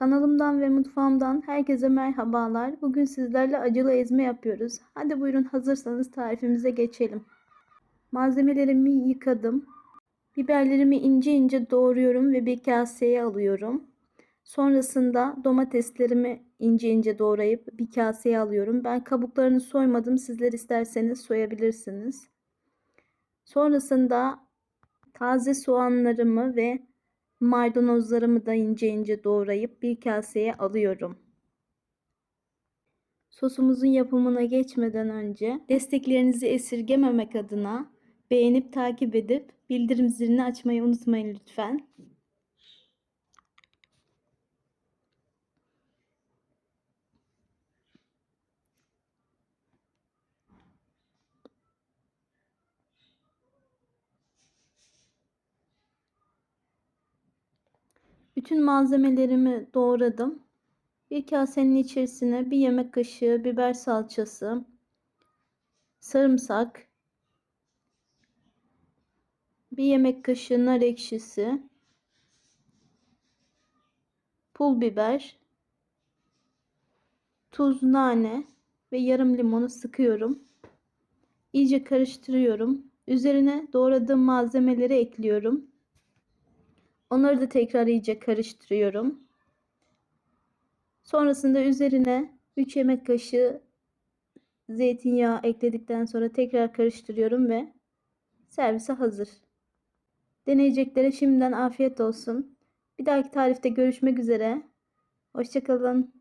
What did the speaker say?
Kanalımdan ve mutfağımdan herkese merhabalar. Bugün sizlerle acılı ezme yapıyoruz. Hadi buyurun hazırsanız tarifimize geçelim. Malzemelerimi yıkadım. Biberlerimi ince ince doğruyorum ve bir kaseye alıyorum. Sonrasında domateslerimi ince ince doğrayıp bir kaseye alıyorum. Ben kabuklarını soymadım. Sizler isterseniz soyabilirsiniz. Sonrasında taze soğanlarımı ve maydanozlarımı da ince ince doğrayıp bir kaseye alıyorum. Sosumuzun yapımına geçmeden önce desteklerinizi esirgememek adına beğenip takip edip bildirim zilini açmayı unutmayın lütfen. Bütün malzemelerimi doğradım. Bir kasenin içerisine bir yemek kaşığı biber salçası, sarımsak, bir yemek kaşığı nar ekşisi, pul biber, tuz, nane ve yarım limonu sıkıyorum. İyice karıştırıyorum. Üzerine doğradığım malzemeleri ekliyorum. Onları da tekrar iyice karıştırıyorum. Sonrasında üzerine 3 yemek kaşığı zeytinyağı ekledikten sonra tekrar karıştırıyorum ve servise hazır. Deneyeceklere şimdiden afiyet olsun. Bir dahaki tarifte görüşmek üzere. Hoşçakalın.